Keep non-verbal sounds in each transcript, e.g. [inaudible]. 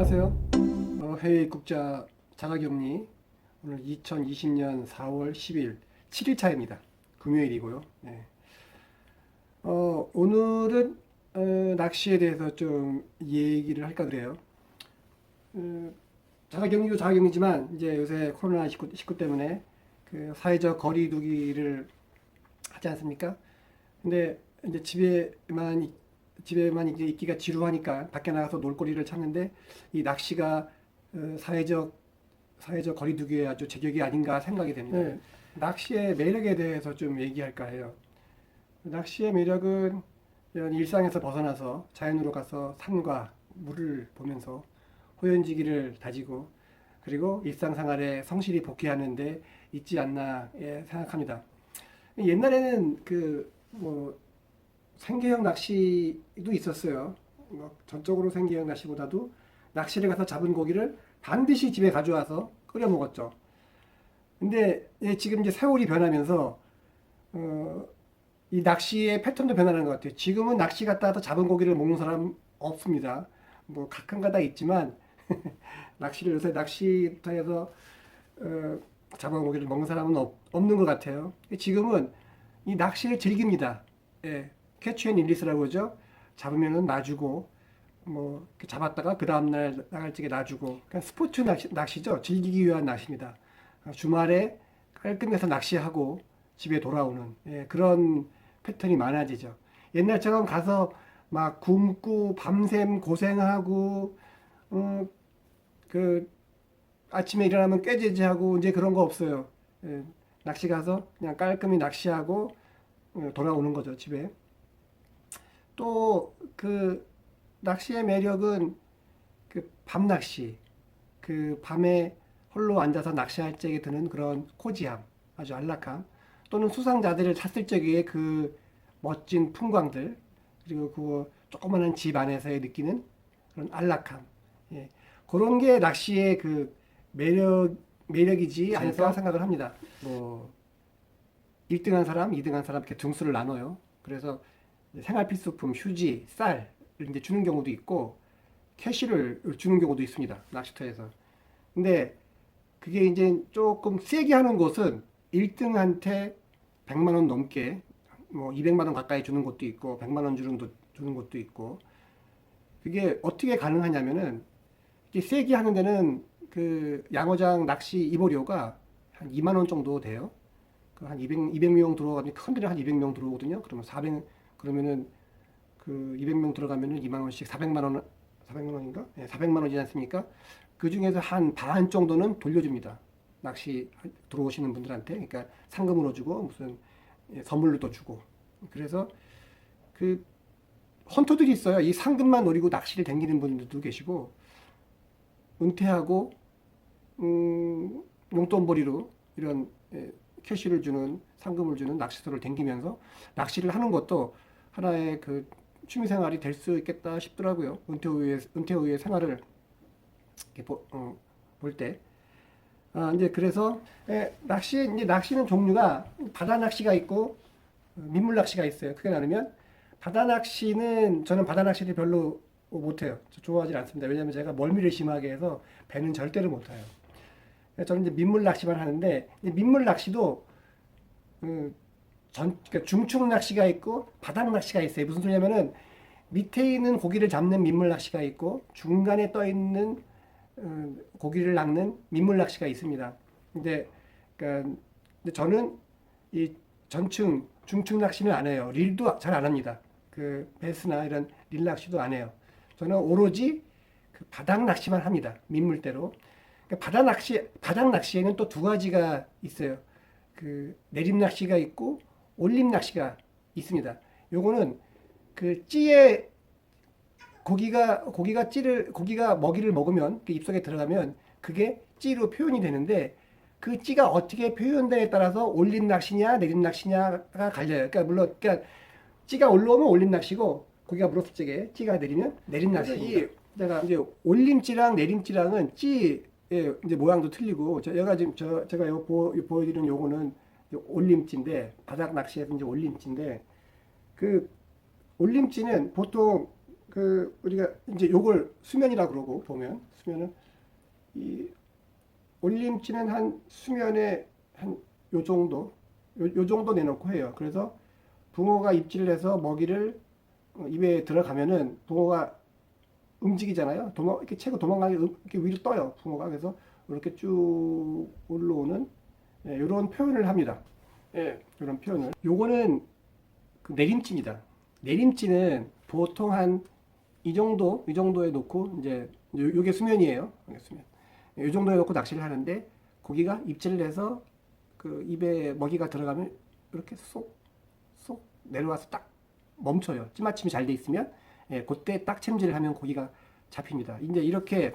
안녕하세요. 어, 해외 국자 자가격리 오늘 2020년 4월 10일 7일 차입니다. 금요일이고요. 네. 어, 오늘은 어, 낚시에 대해서 좀 얘기를 할까 그래요. 어, 자가격리도 자가격리지만 이제 요새 코로나 19, 19 때문에 그 사회적 거리두기를 하지 않습니까? 근데 이제 집에만 있- 집에만 이제 있기가 지루하니까 밖에 나가서 놀거리를 찾는데 이 낚시가 어, 사회적 사회적 거리두기에 아주 제격이 아닌가 생각이 됩니다. 네, 낚시의 매력에 대해서 좀 얘기할까 해요. 낚시의 매력은 일상에서 벗어나서 자연으로 가서 산과 물을 보면서 호연지기를 다지고 그리고 일상생활에 성실히 복귀하는데 있지 않나 예, 생각합니다. 옛날에는 그뭐 생계형 낚시도 있었어요. 뭐 전적으로 생계형 낚시보다도 낚시를 가서 잡은 고기를 반드시 집에 가져와서 끓여 먹었죠. 근데 예, 지금 이제 세월이 변하면서 어, 이 낚시의 패턴도 변하는 것 같아요. 지금은 낚시 갔다 와서 잡은 고기를 먹는 사람 없습니다. 뭐 가끔가다 있지만 [laughs] 낚시를 요새 낚시부터 해서 어, 잡은 고기를 먹는 사람은 없, 없는 것 같아요. 지금은 이 낚시를 즐깁니다. 예, 캐치 앤 릴리스라고 그러죠. 잡으면은 놔주고 뭐 잡았다가 그 다음날 나갈 적에 놔주고 그러니까 스포츠 낚시, 낚시죠. 즐기기 위한 낚시입니다. 아, 주말에 깔끔해서 낚시하고 집에 돌아오는 예, 그런 패턴이 많아지죠. 옛날처럼 가서 막 굶고 밤샘 고생하고 어, 그 아침에 일어나면 꾀재재하고 이제 그런 거 없어요. 예, 낚시 가서 그냥 깔끔히 낚시하고 어, 돌아오는 거죠 집에. 또 그 낚시의 매력은 그 밤 낚시, 그 밤에 홀로 앉아서 낚시할 적에 드는 그런 코지함, 아주 안락함, 또는 수상자들을 탔을 적에 그 멋진 풍광들, 그리고 그 조그마한 집 안에서의 느끼는 그런 안락함, 예. 그런 게 낚시의 그 매력 매력이지 않을까 생각을 합니다. 뭐 1등한 사람, 2등한 사람 이렇게 등수를 나눠요. 그래서 생활 필수품, 휴지, 쌀을 이제 주는 경우도 있고 캐시를 주는 경우도 있습니다. 낚시터에서. 근데 그게 이제 조금 세게 하는 곳은 1등한테 100만 원 넘게 뭐 200만 원 가까이 주는 곳도 있고 100만 원 주는 도- 주는 곳도 있고 그게 어떻게 가능하냐면은 이게 세게 하는 데는 그 양어장 낚시 입어료가 한 2만 원 정도 돼요. 그 한 200, 200명 들어가면 큰 데는 한 200명 들어오거든요. 그러면 400 그러면은 그 200명 들어가면은 2만 원씩 400만 원 400만 원인가? 예, 400만 원이지 않습니까? 그 중에서 한 반 정도는 돌려줍니다. 낚시 들어오시는 분들한테 그러니까 상금으로 주고 무슨 예, 선물로 또 주고 그래서 그 헌터들이 있어요. 이 상금만 노리고 낚시를 댕기는 분들도 계시고 은퇴하고 음, 용돈벌이로 이런 예, 캐시를 주는 상금을 주는 낚시터를 댕기면서 낚시를 하는 것도 하나의 그 취미 생활이 될 수 있겠다 싶더라고요. 은퇴 후에 은퇴 후의 생활을 어, 볼 때. 아, 이제 그래서 예, 낚시 이제 낚시는 종류가 바다 낚시가 있고 어, 민물 낚시가 있어요. 크게 나누면 바다 낚시는 저는 바다 낚시를 별로 못해요. 저 좋아하지 않습니다. 왜냐하면 제가 멀미를 심하게 해서 배는 절대로 못 타요. 저는 이제 민물 낚시만 하는데 이 민물 낚시도 그 전, 그러니까 중축 낚시가 있고 바닥 낚시가 있어요. 무슨 소리냐면은 밑에 있는 고기를 잡는 민물 낚시가 있고 중간에 떠 있는 어, 고기를 낚는 민물 낚시가 있습니다. 근데 그러니까 근데 저는 이 전층 중층 낚시는 안 해요. 릴도 잘 안 합니다. 그 베스나 이런 릴 낚시도 안 해요. 저는 오로지 그 바닥 낚시만 합니다. 민물대로. 그러니까 바다 낚시 바닥 낚시에는 또 두 가지가 있어요. 그 내림 낚시가 있고 올림 낚시가 있습니다. 요거는 그 찌에 고기가 고기가 찌를 고기가 먹이를 먹으면 그 입속에 들어가면 그게 찌로 표현이 되는데 그 찌가 어떻게 표현되에 따라서 올림 낚시냐 내림 낚시냐가 갈려요. 그러니까 물론 그러니까 찌가 올라오면 올림 낚시고 고기가 물었을 적에 찌가 내리면 내림 낚시입니다. 내가 이제 올림찌랑 내림찌랑은 찌의 이제 모양도 틀리고 저 얘가 지금 저 제가 요 보, 보여드리는 요거는 올림찌인데 바닥 낚시에서 이제 올림찌인데 그 올림찌는 보통 그 우리가 이제 요걸 수면이라 그러고 보면 수면은 이 올림지는 한 수면에 한 요 정도 요, 요 정도 내놓고 해요. 그래서 붕어가 입질을 해서 먹이를 어, 입에 들어가면은 붕어가 움직이잖아요. 도망 이렇게 채고 도망가게 음- 이렇게 위로 떠요. 붕어가 그래서 이렇게 쭉 올라오는 예, 이런 표현을 합니다. 예, 이런 표현을. 요거는 그 내림찜이다. 내림찜은 보통 한 이 정도, 이 정도에 놓고 이제 요, 요게 수면이에요. 수면. 이 정도에 놓고 낚시를 하는데 고기가 입질을 해서 그 입에 먹이가 들어가면 이렇게 쏙, 쏙 내려와서 딱 멈춰요. 찌맞춤이 잘 돼 있으면 예, 그때 딱 챔질을 하면 고기가 잡힙니다. 이제 이렇게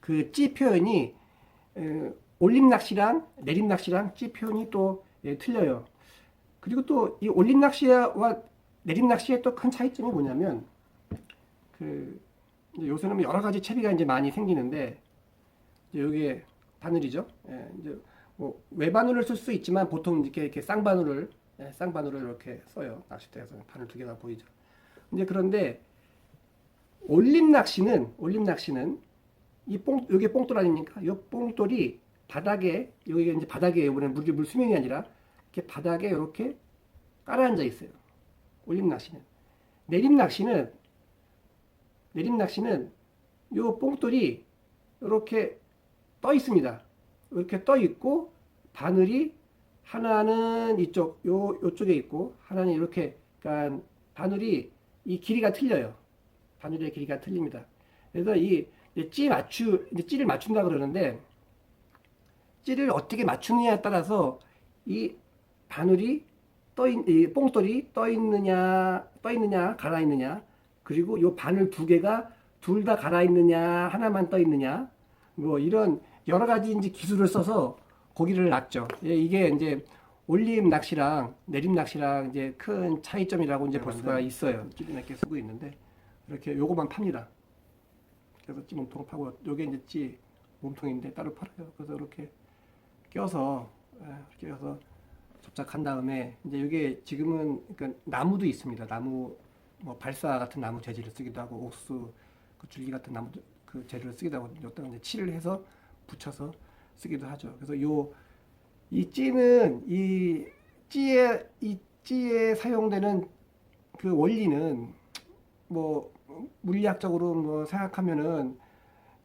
그 찌 표현이 에, 올림 낚시랑 내림 낚시랑 찌 표현이 또 예, 틀려요. 그리고 또 이 올림 낚시와 내림 낚시의 또 큰 차이점이 뭐냐면 그 요새는 여러 가지 채비가 이제 많이 생기는데 이제 요게 바늘이죠. 예, 이제 뭐 외바늘을 쓸 수 있지만 보통 이렇게 이렇게 쌍바늘을 예, 쌍바늘을 이렇게 써요. 낚싯대에서 바늘 두 개가 보이죠. 이제 그런데 올림 낚시는 올림 낚시는 이 뽕, 요게 뽕돌 아닙니까? 요 뽕돌이 바닥에, 여기가 이제 바닥에, 이번에 물, 물 수면이 아니라, 이렇게 바닥에 이렇게 깔아앉아 있어요. 올림 낚시는. 내림 낚시는, 내림 낚시는 요 뽕돌이 이렇게 떠 있습니다. 이렇게 떠 있고, 바늘이 하나는 이쪽, 요, 요쪽에 있고, 하나는 이렇게, 그러니까 바늘이 이 길이가 틀려요. 바늘의 길이가 틀립니다. 그래서 이 찌 맞추 찌를 맞춘다 그러는데 찌를 어떻게 맞추느냐에 따라서 이 바늘이 떠있이 뽕돌이 떠 있느냐 떠 있느냐 갈아 있느냐 그리고 요 바늘 두 개가 둘다 갈아 있느냐 하나만 떠 있느냐 뭐 이런 여러 가지 이제 기술을 써서 고기를 낚죠. 예, 이게 이제 올림 낚시랑 내림 낚시랑 이제 큰 차이점이라고 이제 볼 수가 있어요. 찌를 이렇게 쓰고 있는데 이렇게 요거만 팝니다. 그래서 찌 몸통을 파고 요게 이제 찌 몸통인데 따로 팔아요. 그래서 이렇게 껴서 예, 이렇게 껴서 접착한 다음에 이제 이게 지금은 그러니까 나무도 있습니다. 나무 뭐 발사 같은 나무 재질을 쓰기도 하고 옥수 그 줄기 같은 나무 그 재료를 쓰기도 하고 여기다가 이제 칠을 해서 붙여서 쓰기도 하죠. 그래서 요 이 찌는 이 찌에 이 찌에 사용되는 그 원리는 뭐 물리학적으로 뭐 생각하면은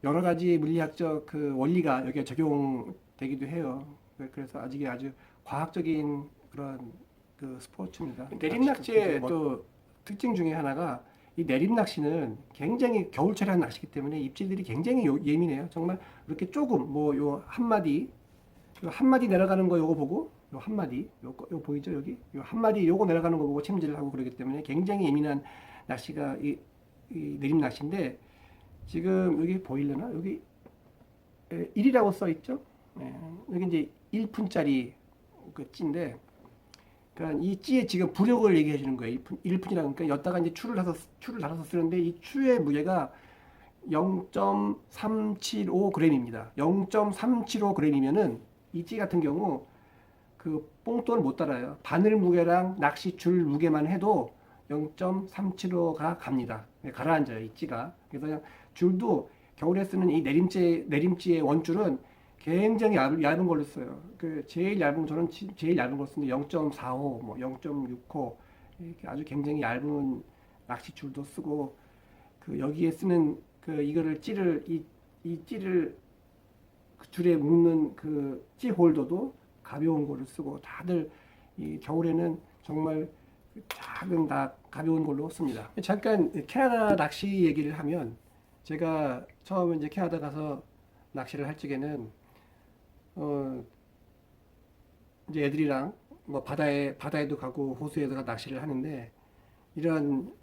여러 가지 물리학적 그 원리가 여기에 적용 되기도 해요. 그래서 아직 아주 과학적인 그런 그 스포츠입니다. 내림낚시의 또 특징 중에 하나가 이 내림낚시는 굉장히 겨울철에 낚시기 때문에 입질들이 굉장히 요- 예민해요. 정말 이렇게 조금 뭐 요 한 마디 요 한 마디 내려가는 거 요거 보고 요 한 마디 요, 거- 요 보이죠 여기 요 한 마디 요거 내려가는 거 보고 챔질을 하고 그러기 때문에 굉장히 예민한 낚시가 이, 이 내림 낚시인데 지금 여기 보이려나 여기 1이라고 써 있죠 예, 여기 이제 1푼짜리 그 찌인데 그러니까 이 찌에 지금 부력을 얘기해 주는 거예요 1푼, 1푼이라고 그러니까 여기다가 이제 추를 달아서 추를 달아서 쓰는데 이 추의 무게가 0.375g입니다. 0.375g이면은 이 찌 같은 경우 그 뽕돌 못 달아요. 바늘 무게랑 낚시 줄 무게만 해도 0.375가 갑니다. 네, 가라앉아요, 이 찌가. 그래서 줄도 겨울에 쓰는 이 내림찌, 내림찌의 원줄은 굉장히 얇, 얇은 걸로 써요. 그 제일 얇은 거 저는 지- 제일 얇은 걸 쓰는데 0.45, 뭐 0.65 이렇게 아주 굉장히 얇은 낚시 줄도 쓰고 그 여기에 쓰는 그 이거를 찌를 이, 이 찌를 그 줄에 묶는 그 찌 홀더도 가벼운 거를 쓰고 다들 이 겨울에는 정말 그 작은 다 가벼운 걸로 씁니다. 잠깐 캐나다 낚시 얘기를 하면 제가 처음에 이제 캐나다 가서 낚시를 할 적에는 어 이제 애들이랑 뭐 바다에 바다에도 가고 호수에도 가 낚시를 하는데 이런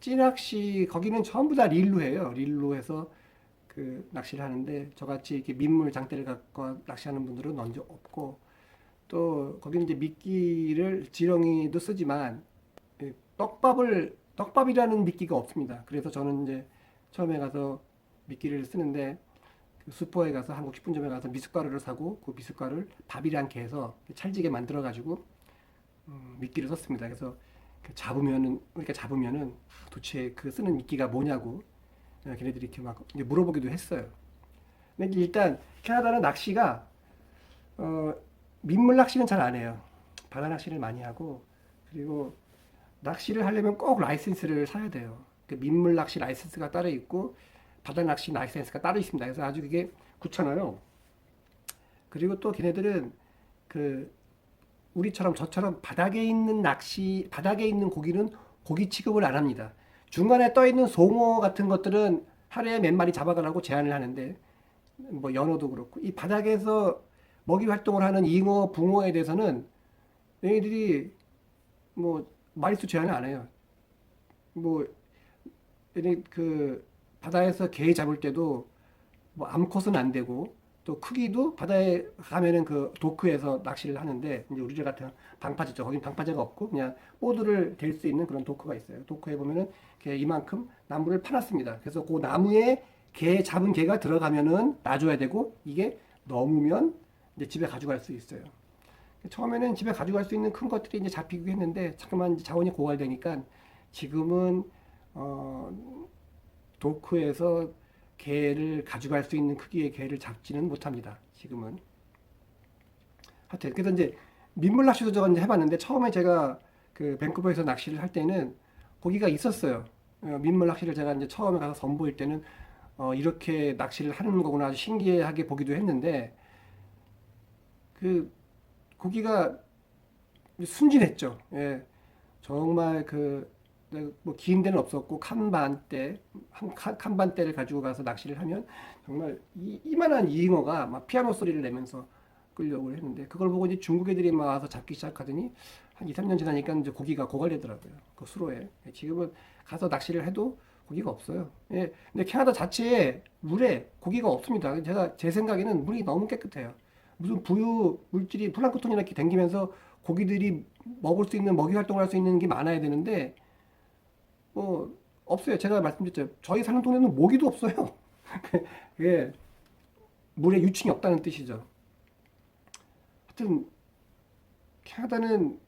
찌낚시 거기는 전부 다 릴로 해요. 릴로 해서 그 낚시를 하는데 저같이 이렇게 민물 장대를 갖고 낚시하는 분들은 언제 없고 또 거기는 이제 미끼를 지렁이도 쓰지만 이 떡밥을 떡밥이라는 미끼가 없습니다. 그래서 저는 이제 처음에 가서 미끼를 쓰는데 그 슈퍼에 가서 한국 식품점에 가서 미숫가루를 사고 그 미숫가루를 밥이랑 이렇게 해서 찰지게 만들어 가지고 음, 미끼를 썼습니다. 그래서 그 잡으면은 그러니까 잡으면은 도대체 그 쓰는 미끼가 뭐냐고 어, 걔네들이 이렇게 막 물어보기도 했어요. 근데 일단 캐나다는 낚시가 어, 민물 낚시는 잘 안 해요. 바다 낚시를 많이 하고 그리고 낚시를 하려면 꼭 라이센스를 사야 돼요. 그 민물 낚시 라이센스가 따로 있고 바다 낚시 라이센스가 따로 있습니다. 그래서 아주 그게 귀찮아요. 그리고 또 걔네들은 그 우리처럼 저처럼 바닥에 있는 낚시 바닥에 있는 고기는 고기 취급을 안 합니다. 중간에 떠 있는 송어 같은 것들은 하루에 몇 마리 잡아가라고 제한을 하는데 뭐 연어도 그렇고 이 바닥에서 먹이 활동을 하는 잉어, 붕어에 대해서는 얘네들이 뭐 마리수 제한을 안 해요. 뭐 얘네 그 바다에서 게 잡을 때도 뭐 암컷은 안 되고 또 크기도 바다에 가면은 그 도크에서 낚시를 하는데 이제 우리들 같은 방파제 죠 거긴 방파제가 없고 그냥 보드를 댈 수 있는 그런 도크가 있어요. 도크에 보면은 게 이만큼 나무를 파놨습니다. 그래서 그 나무에 게 잡은 게가 들어가면은 놔줘야 되고 이게 넘으면 이제 집에 가져갈 수 있어요. 처음에는 집에 가져갈 수 있는 큰 것들이 이제 잡히고 했는데 잠깐만 자원이 고갈되니까 지금은 어 도크에서 개를 가져갈 수 있는 크기의 개를 잡지는 못합니다. 지금은. 하여튼 그래서 이제 민물 낚시도 이제 해봤는데 처음에 제가 그 밴쿠버에서 낚시를 할 때는 고기가 있었어요. 어, 민물 낚시를 제가 이제 처음에 가서 선보일 때는 어, 이렇게 낚시를 하는 거구나 아주 신기하게 보기도 했는데 그 고기가 순진했죠. 예. 정말 그, 뭐, 긴 데는 없었고, 칸반대, 칸반대를 가지고 가서 낚시를 하면, 정말 이, 이만한 잉어가 막 피아노 소리를 내면서 끌려고 했는데, 그걸 보고 이제 중국 애들이 막 와서 잡기 시작하더니, 한 2, 3년 지나니까 이제 고기가 고갈되더라고요. 그 수로에. 예, 지금은 가서 낚시를 해도 고기가 없어요. 예. 근데 캐나다 자체에 물에 고기가 없습니다. 제가, 제 생각에는 물이 너무 깨끗해요. 무슨 부유 물질이 플랑크톤이나 이렇게 댕기면서 고기들이 먹을 수 있는 먹이 활동을 할 수 있는 게 많아야 되는데 뭐 없어요. 제가 말씀드렸죠. 저희 사는 동네는 모기도 없어요. [laughs] 그게 물에 유충이 없다는 뜻이죠. 하여튼 캐나다는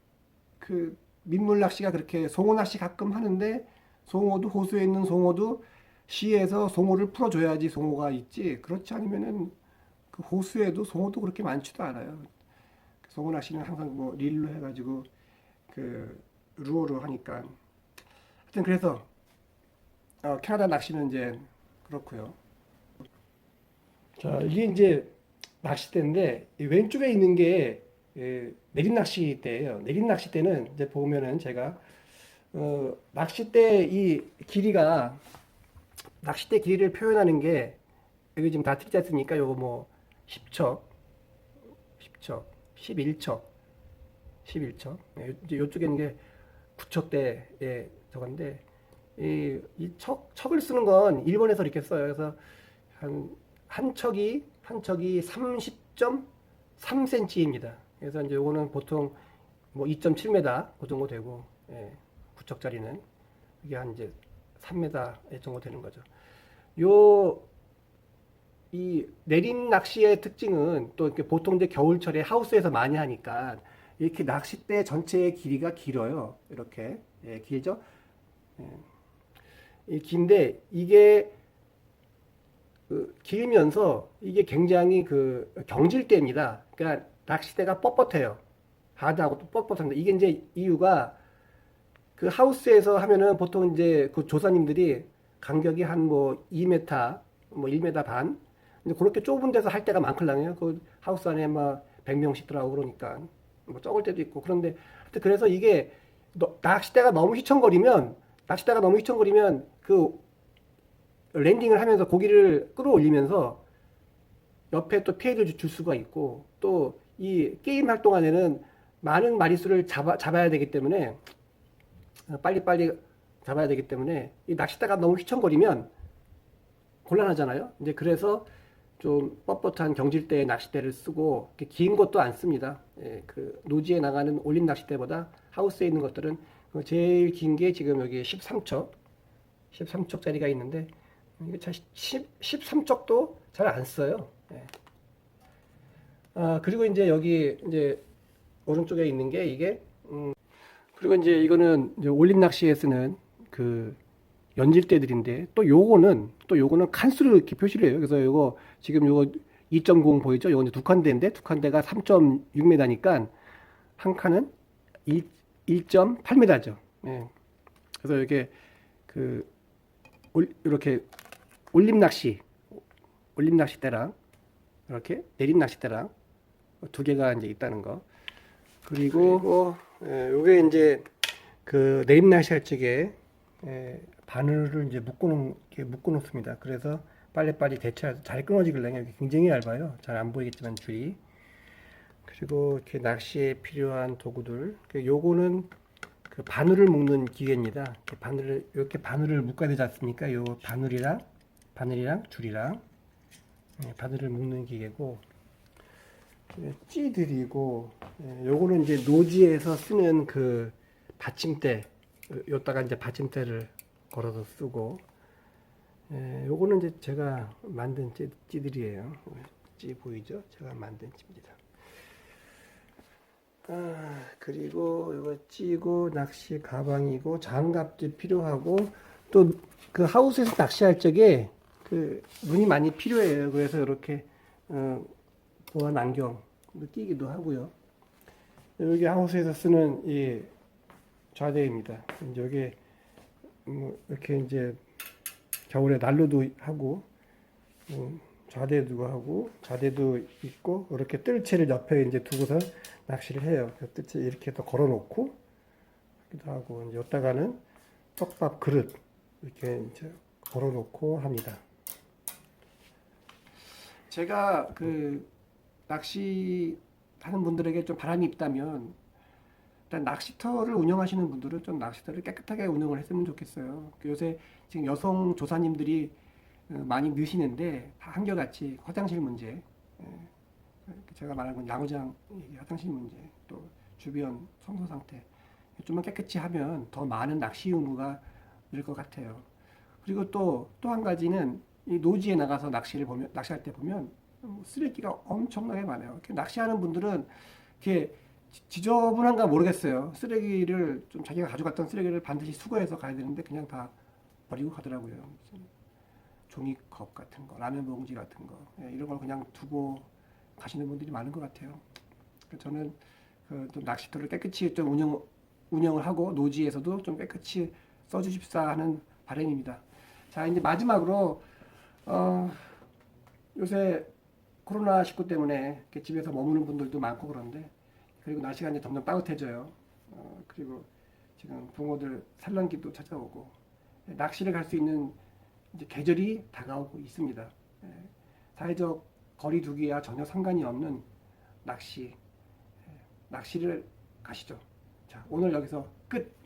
그 민물 낚시가 그렇게 송어 낚시 가끔 하는데 송어도 호수에 있는 송어도 시에서 송어를 풀어줘야지 송어가 있지 그렇지 않으면은 그 호수에도 송어도 그렇게 많지도 않아요. 송어 낚시는 항상 뭐 릴로 해가지고 그 루어로 하니까 하여튼 그래서 어, 캐나다 낚시는 이제 그렇고요. 자 이게 이제 낚싯대인데 이 왼쪽에 있는 게 예, 내린 낚싯대예요. 내린 낚싯대는 이제 보면은 제가 어, 낚싯대 이 길이가 낚싯대 길이를 표현하는 게 여기 지금 다 틀지 않습니까? 요거 뭐 10척, 10척, 11척, 11척. 예, 이제 요쪽에 있는 게 9척대에 저건데 이, 이 척, 척을 쓰는 건 일본에서 이렇게 써요. 그래서 한, 한 척이, 한 척이 30.3cm입니다. 그래서 이제 요거는 보통 뭐 2.7m 그 정도 되고, 예, 9척짜리는 이게 한 이제 3m 정도 되는 거죠. 요, 이 내린 낚시의 특징은 또 이렇게 보통 이제 겨울철에 하우스에서 많이 하니까 이렇게 낚싯대 전체의 길이가 길어요. 이렇게 예, 길죠. 예. 이 긴데 이게 그 길면서 이게 굉장히 그 경질대입니다. 그러니까 낚싯대가 뻣뻣해요. 하드하고 또 뻣뻣한데 이게 이제 이유가 그 하우스에서 하면은 보통 이제 그 조사님들이 간격이 한 뭐 2m, 뭐 1m 반, 근데 그렇게 좁은 데서 할 때가 많걸랑요. 그 하우스 안에 막 100명씩 들어가고 그러니까 뭐 적을 때도 있고 그런데 하여튼 그래서 이게 너- 낚싯대가 너무 휘청거리면 낚싯대가 너무 휘청거리면 그 랜딩을 하면서 고기를 끌어올리면서 옆에 또 피해를 주- 줄 수가 있고 또 이 게임 활동 안에는 많은 마리수를 잡아, 잡아야 되기 때문에 어, 빨리빨리 잡아야 되기 때문에 이 낚싯대가 너무 휘청거리면 곤란하잖아요. 이제 그래서 좀 뻣뻣한 경질대의 낚싯대를 쓰고 긴 것도 안 씁니다. 예, 그 노지에 나가는 올림 낚싯대보다 하우스에 있는 것들은 그 제일 긴 게 지금 여기 13척, 13척짜리가 있는데 이게 잘 10, 13척도 잘 안 써요. 예. 아 그리고 이제 여기 이제 오른쪽에 있는 게 이게 음, 그리고 이제 이거는 이제 올림 낚시에 쓰는 그 연질대들인데 또 요거는 또 요거는 칸수를 이렇게 표시를 해요. 그래서 요거 지금 요거 2.0 보이죠? 이제 두 칸대인데 두 칸대가 3.6m니까 한 칸은 1, 1.8m죠. 예. 그래서 이렇게 그 올, 이렇게 올림 낚시 올림 낚싯대랑 이렇게 내림 낚싯대랑 두 개가 이제 있다는 거. 그리고 예, 요게 이제 그 내림 낚시할 적에 예, 바늘을 이제 이렇게 묶어놓습니다. 그래서 빨리빨리 대처해서 잘 끊어지길래 이게 굉장히 얇아요. 잘 안 보이겠지만 줄이. 그리고 이렇게 낚시에 필요한 도구들. 그 요거는 그 바늘을 묶는 기계입니다. 이렇게 바늘을 이렇게 바늘을 묶어야 되지 않습니까? 요 바늘이랑 바늘이랑 줄이랑 예, 바늘을 묶는 기계고 예, 찌들이고 예, 요거는 이제 노지에서 쓰는 그 받침대 요- 요따가 이제 받침대를 걸어서 쓰고 예, 요거는 이제 제가 만든 찌, 찌들이에요 찌 보이죠 제가 만든 찌입니다 아 그리고 요거 찌고 낚시 가방이고 장갑도 필요하고 또 그 하우스에서 낚시할 적에 그 눈이 많이 필요해요 그래서 이렇게 어, 보안 안경 끼기도 하고요. 여기 하우스에서 쓰는 이 좌대입니다. 여기 뭐 이렇게 이제 겨울에 난로도 하고 음, 좌대도 하고 좌대도 있고 이렇게 뜰채를 옆에 이제 두고서 낚시를 해요. 그 뜰채 이렇게 또 걸어놓고 하기도 하고 이제 여기다가는 떡밥 그릇 이렇게 이제 걸어놓고 합니다. 제가 그 낚시 하는 분들에게 좀 바람이 있다면 일단 낚시터를 운영하시는 분들은 좀 낚시터를 깨끗하게 운영을 했으면 좋겠어요. 그 요새 지금 여성 조사님들이 어, 많이 느시는데 다 한결같이 화장실 문제, 예, 제가 말한 건이 화장실 문제, 또 주변 청소 상태 좀만 깨끗이 하면 더 많은 낚시 용구가 늘 것 같아요. 그리고 또 또 한 가지는 이 노지에 나가서 낚시를 보면 낚시할 때 보면 뭐 쓰레기가 엄청나게 많아요. 낚시하는 분들은 이렇게 지- 지저분한가 모르겠어요. 쓰레기를 좀 자기가 가져갔던 쓰레기를 반드시 수거해서 가야 되는데 그냥 다 버리고 가더라고요. 종이컵 같은 거, 라면 봉지 같은 거 예, 이런 걸 그냥 두고 가시는 분들이 많은 것 같아요. 저는 그좀 낚시터를 깨끗이 좀 운영 운영을 하고 노지에서도 좀 깨끗이 써주십사 하는 바람입니다. 자 이제 마지막으로 어, 요새 코로나 19 때문에 집에서 머무는 분들도 많고 그런데 그리고 날씨가 이제 점점 따뜻해져요. 어, 그리고 지금 붕어들 산란기도 찾아오고 예, 낚시를 갈 수 있는 이제 계절이 다가오고 있습니다. 예, 사회적 거리두기와 전혀 상관이 없는 낚시 예, 낚시를 가시죠. 자 오늘 여기서 끝.